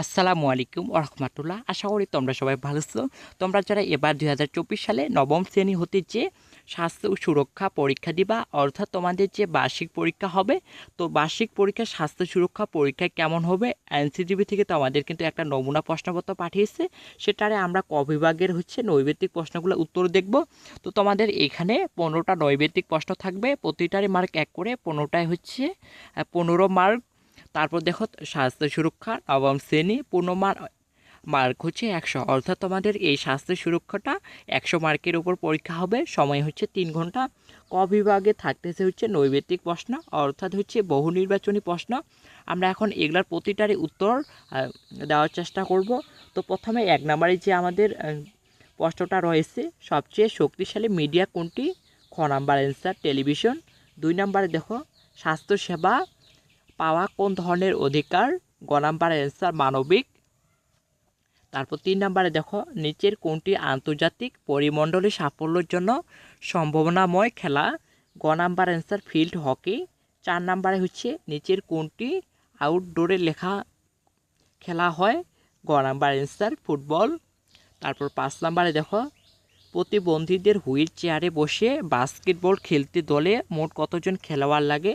আসসালামু আলাইকুম রহমতুল্লাহ। আশা করি তোমরা সবাই ভালো আছো। তোমরা যারা এবার দু হাজার চব্বিশ সালে নবম শ্রেণি হতে যে স্বাস্থ্য ও সুরক্ষা পরীক্ষা দিবা, অর্থাৎ তোমাদের যে বার্ষিক পরীক্ষা হবে, তো বার্ষিক পরীক্ষা স্বাস্থ্য সুরক্ষা পরীক্ষায় কেমন হবে, এনসিটিভি থেকে তো আমাদের কিন্তু একটা নমুনা প্রশ্নপত্র পাঠিয়েছে। সেটারে আমরা ক বিভাগের হচ্ছে নৈবেদিক প্রশ্নগুলো উত্তর দেখব। তো তোমাদের এখানে পনেরোটা নৈবেদিক প্রশ্ন থাকবে। প্রতিটারই মার্ক এক করে পনেরোটায় হচ্ছে পনেরো মার্ক তারপর দেখো, স্বাস্থ্য সুরক্ষা, নবম শ্রেণি পূর্ণমান মার্ক হচ্ছে একশো। অর্থাৎ তোমাদের এই স্বাস্থ্য সুরক্ষাটা একশো মার্কের উপর পরীক্ষা হবে। সময় হচ্ছে তিন ঘণ্টা। ক বিভাগে থাকতেছে হচ্ছে নৈবেদিক প্রশ্ন, অর্থাৎ হচ্ছে বহু নির্বাচনী প্রশ্ন। আমরা এখন এগুলার প্রতিটারই উত্তর দেওয়ার চেষ্টা করব। তো প্রথমে এক নম্বরে যে আমাদের প্রশ্নটা রয়েছে, সবচেয়ে শক্তিশালী মিডিয়া কোনটি? খ নাম্বার অ্যান্সার টেলিভিশন। দুই নম্বরে দেখো, স্বাস্থ্যসেবা পাওয়া কোন ধরনের অধিকার? গ নাম্বার অ্যান্সার মানবিক। তারপর তিন নম্বরে দেখো, নিচের কোনটি আন্তর্জাতিক পরিমণ্ডলে সাফল্যের জন্য সম্ভাবনাময় খেলা? গ নাম্বার অ্যান্সার ফিল্ড হকি। চার নম্বরে হচ্ছে নিচের কোনটি আউটডোরে লেখা খেলা হয়? গ নাম্বার অ্যান্সার ফুটবল। তারপর পাঁচ নম্বরে দেখো, প্রতিবন্ধীদের হুইল চেয়ারে বসে বাস্কেটবল খেলতে দলে মোট কতজন খেলোয়াড় লাগে?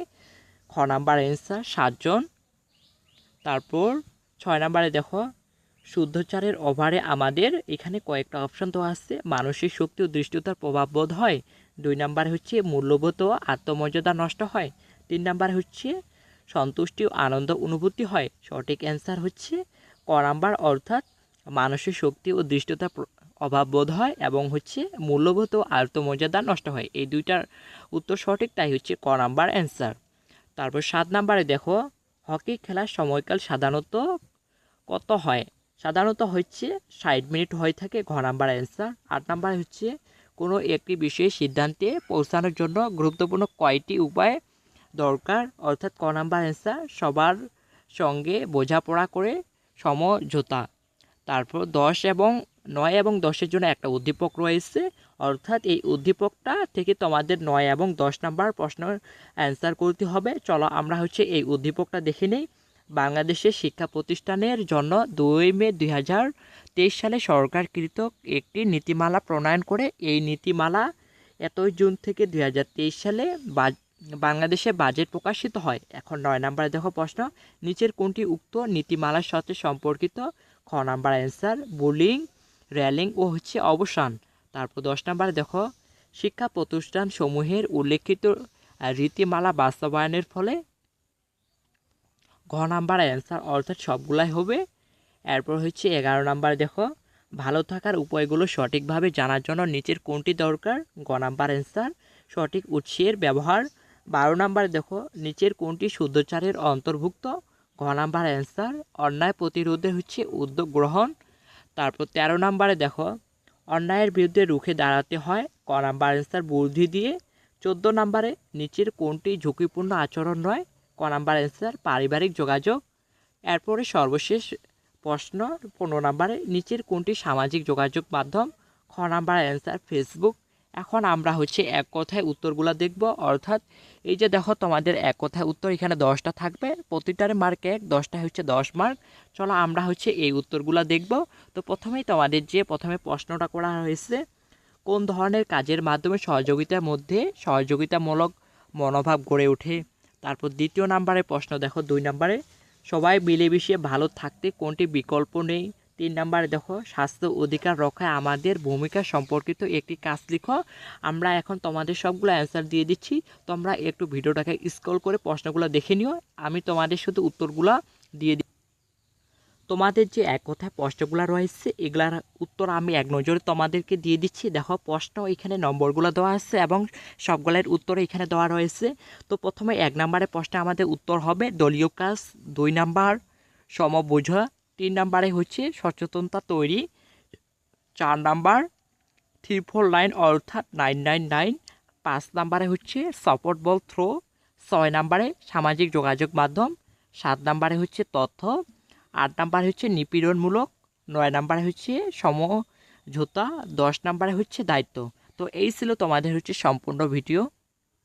নাম্বার অ্যান্সার সাতজন। তারপর ছয় নাম্বারে দেখো, শুদ্ধচারের ওভারে আমাদের এখানে কয়েকটা অপশন তো আছে। মানসিক শক্তি ও দৃষ্টিতার প্রভাব বোধ হয়। দুই নাম্বারে হচ্ছে মূল্যবোধ ও আত্মমর্যাদা নষ্ট হয়। তিন নাম্বার হচ্ছে সন্তুষ্টি ও আনন্দ অনুভূতি হয়। সঠিক অ্যান্সার হচ্ছে ক নাম্বার, অর্থাৎ মানসিক শক্তি ও দৃষ্টতার অভাব বোধ হয় এবং হচ্ছে মূল্যবোধ ও আত্মমর্যাদা নষ্ট হয়। এই দুইটার উত্তর সঠিক, তাই হচ্ছে ক নাম্বার অ্যান্সার তারপর সাত নাম্বারে দেখো, হকি খেলার সময়কাল সাধারণত কত হয়? সাধারণত হচ্ছে ষাট মিনিট হয়ে থাকে ঘ নাম্বার অ্যান্সার আট নাম্বার হচ্ছে কোনো একটি বিষয়ে সিদ্ধান্তে পৌঁছানোর জন্য গুরুত্বপূর্ণ কয়টি উপায় দরকার? অর্থাৎ ক নাম্বার অ্যান্সার সবার সঙ্গে বোঝাপড়া করে সমঝোতা। তারপর দশ এবং নয় এবং দশের জন্য একটা উদ্দীপক রয়েছে। অর্থাৎ এই উদ্দীপকটা থেকে তোমাদের নয় এবং দশ নাম্বার প্রশ্নের অ্যান্সার করতে হবে। চলো আমরা হচ্ছে এই উদ্দীপকটা দেখে নেই। বাংলাদেশের শিক্ষা প্রতিষ্ঠানের জন্য দুই মে দুই হাজার তেইশ সালে সরকারকৃত একটি নীতিমালা প্রণয়ন করে। এই নীতিমালা এতই জুন থেকে দুই হাজার তেইশ সালে বাংলাদেশে বাজেট প্রকাশিত হয়। এখন নয় নাম্বারে দেখো প্রশ্ন, নিচের কোনটি উক্ত নীতিমালার সাথে সম্পর্কিত? খ নাম্বার অ্যান্সার বুলিং র্যালিং ও হচ্ছে অবসান। তারপর দশ নাম্বারে দেখো শিক্ষা প্রতিষ্ঠান সমূহের উল্লেখিত রীতিমালা বাস্তবায়নের ফলে ঘ নাম্বার অ্যান্সার অর্থাৎ সবগুলাই হবে। এরপর হচ্ছে এগারো নাম্বার দেখো, ভালো থাকার উপায়গুলো সঠিকভাবে জানার জন্য নিচের কোনটি দরকার? গ নাম্বার অ্যান্সার সঠিক উৎসের ব্যবহার। বারো নাম্বারে দেখো, নিচের কোনটি শুদ্ধচারের অন্তর্ভুক্ত? ঘ নাম্বার অ্যান্সার অন্যায় প্রতিরোধে হচ্ছে উদ্যোগ গ্রহণ। তারপর তেরো নাম্বারে দেখো অন্যায়ের বিরুদ্ধে রুখে দাঁড়াতে হয়। ক নাম্বার অ্যান্সার বুদ্ধি দিয়ে চোদ্দ নম্বরে নিচের কোনটি ঝুঁকিপূর্ণ আচরণ নয়? ক নাম্বার অ্যান্সার পারিবারিক যোগাযোগ। এরপরে সর্বশেষ প্রশ্ন, পনেরো নাম্বারে নিচের কোনটি সামাজিক যোগাযোগ মাধ্যম? খ নাম্বার অ্যান্সার ফেসবুক এখন আমরা হচ্ছে এক কথায় উত্তরগুলো দেখব। অর্থাৎ এই যে দেখো তোমাদের এক কথায় উত্তর এখানে দশটা থাকবে। প্রতিটার মার্ক এক দশটা হচ্ছে দশ মার্ক চলো আমরা হচ্ছে এই উত্তরগুলো দেখব। তো প্রথমেই তোমাদের যে প্রথমে প্রশ্নটা করা হয়েছে, কোন ধরনের কাজের মাধ্যমে সহযোগিতার মধ্যে সহযোগিতামূলক মনোভাব গড়ে ওঠে? তারপর দ্বিতীয় নাম্বারে প্রশ্ন দেখো দুই নাম্বারে, সবাই মিলেমিশে ভালো থাকতে কোনটি বিকল্প নেই? তিন নাম্বারে দেখো, স্বাস্থ্য অধিকার রক্ষায় আমাদের ভূমিকা সম্পর্কিত একটি কাজ লিখো। আমরা এখন তোমাদের সবগুলো অ্যান্সার দিয়ে দিচ্ছি। তোমরা একটু ভিডিওটাকে স্ক্রল করে প্রশ্নগুলো দেখে নিও। আমি তোমাদের শুধু উত্তরগুলো দিয়ে দিই তোমাদের যে এক কথায় প্রশ্নগুলো রয়েছে, এগুলার উত্তর আমি এক নজরে তোমাদেরকে দিয়ে দিচ্ছি। দেখো, প্রশ্ন এখানে নম্বরগুলো দেওয়া আছে এবং সবগুলোর উত্তর এখানে দেওয়া রয়েছে। তো প্রথমে এক নম্বরে প্রশ্নে আমাদের উত্তর হবে, দলীয় কাজ, দুই নাম্বার, সমবোঝা তিন নাম্বারে হচ্ছে সচেতনতা তৈরি। চার নাম্বার থ্রি ফোর নাইন অর্থাৎ নাইন নাইন নাইন পাঁচ নাম্বারে হচ্ছে সাপোর্ট বল থ্রো ছয় নাম্বারে সামাজিক যোগাযোগ মাধ্যম। সাত নাম্বারে হচ্ছে তথ্য। আট নাম্বারে হচ্ছে নিপীড়নমূলক। নয় নাম্বারে হচ্ছে সমঝোতা। দশ নাম্বারে হচ্ছে দায়িত্ব। তো এই ছিল তোমাদের হচ্ছে সম্পূর্ণ ভিডিও।